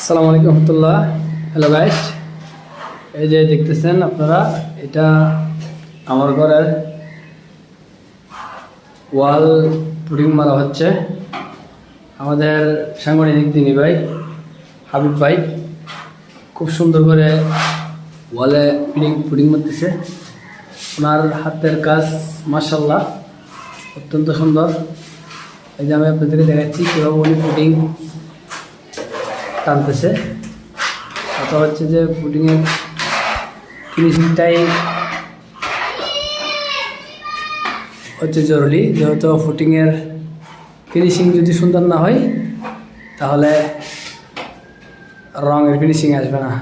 আসসালামু আলাইকুম রহমতুল্লাহ। Hello guys এই যে দেখতেছেন আপনারা, এটা আমার ঘরের ওয়াল পুডিং মারা হচ্ছে। আমাদের সাংগঠনিক দিনী ভাই, হাবিব ভাই, খুব সুন্দর করে ওয়ালে পুডিং পুডিং মারতেছে। ওনার হাতের কাজ মার্শাল্লাহ অত্যন্ত সুন্দর। এই যে আমি আপনাদেরকে দেখাচ্ছি কীভাবে উনি পুডিং টানতেছে। কথা হচ্ছে যে পুডিংয়ের ফিনিশিংটাই হচ্ছে জরুরি। যেহেতু ফুটিংয়ের ফিনিশিং যদি সুন্দর না হয়, তাহলে রঙের ফিনিশিং আসবে না।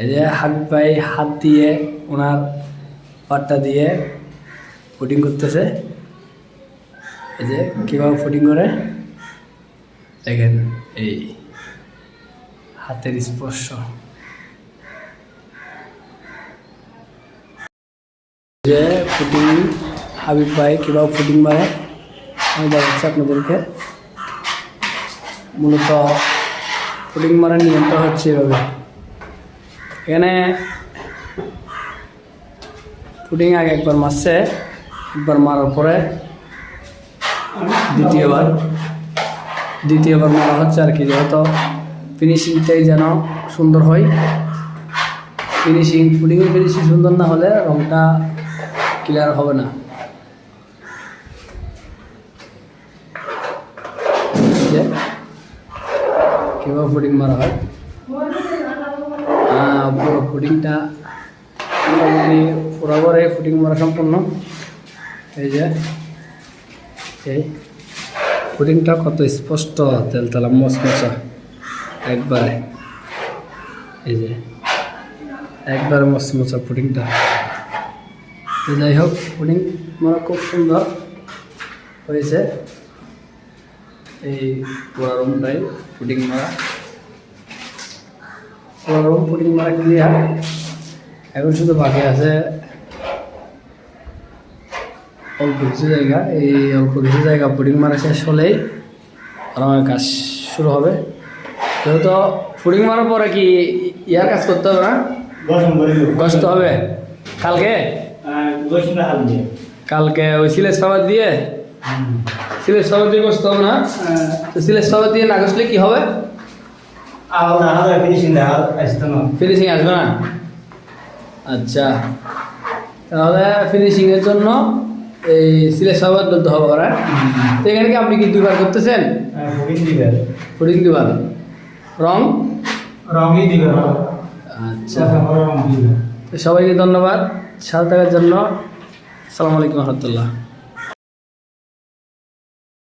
এই যে হাবিব ভাই হাত দিয়ে ওনার পাটটা দিয়ে ফুটিং করতেছে। এই যে কীভাবে ফুটিং করে? দেখেন, এই হাতের স্পর্শ। যে ফুটিং হাবিব ভাই কিংবা ফুটিং মারে, আমি দেখাচ্ছি আপনাদেরকে। মূলত ফুটিং মারার নিয়মটা হচ্ছে এভাবে। এখানে ফুটিং আগে একবার মারছে, একবার মারার পরে দ্বিতীয়বার। দ্বিতীয়বার মারা হচ্ছে আর কি, যেহেতু ফিনিশিংটাই যেন সুন্দর হয়। ফিনিশিং ফুডিংয়ের ফিনিশিং সুন্দর না হলে রংটা ক্লিয়ার হবে না। কীভাবে ফুডিং মারা হয়? পুরো ফুডিংটা মোটামুটি পুরো করে ফুডিং মারা সম্পূর্ণ। এই যে, এই পুডিংটা কত স্পষ্ট, তেলতলা মচমচা। একবারে এই যে, একবারে মচমচা পুডিংটা। তো যাই হোক, পুডিং মারা খুব সুন্দর হয়েছে। এই পুরা রুমটাই পুডিং মারা। পুরা রুম পুডিং মারা ক্লিয়ার এখন শুধু বাকি আছে অল্প কিছু জায়গা। এই অল্প কিছু জায়গা পুডিং মারা শেষ হলেই আর আমার কাজ শুরু হবে। যেহেতু পুডিং মারার পরে কি ইয়ার কাজ করতে হবে না। কষ্ট হবে। কালকে? দিয়ে। কালকে ওই সিলেট সাবাদ দিয়ে? সিলেট সাবাদ দিয়ে কষ্ট হবে না? তো সিলেট সাবাদ দিয়ে না কষলে কি হবে। ফিনিশিং আসবে না? আচ্ছা। তাহলে ফিনিশিংয়ের জন্য এই সিলেট সাবাদ বলতে হবে ওরা। তো এখানে কি আপনি কি দুবার করতেছেন? ফুডিং pudding দিবে। পুডিং দুবার। রং? রঙই দিবে। আচ্ছা। সবাইকে ধন্যবাদ সাথে থাকার জন্য। আসসালামু আলাইকুম রহমতুল্লাহ।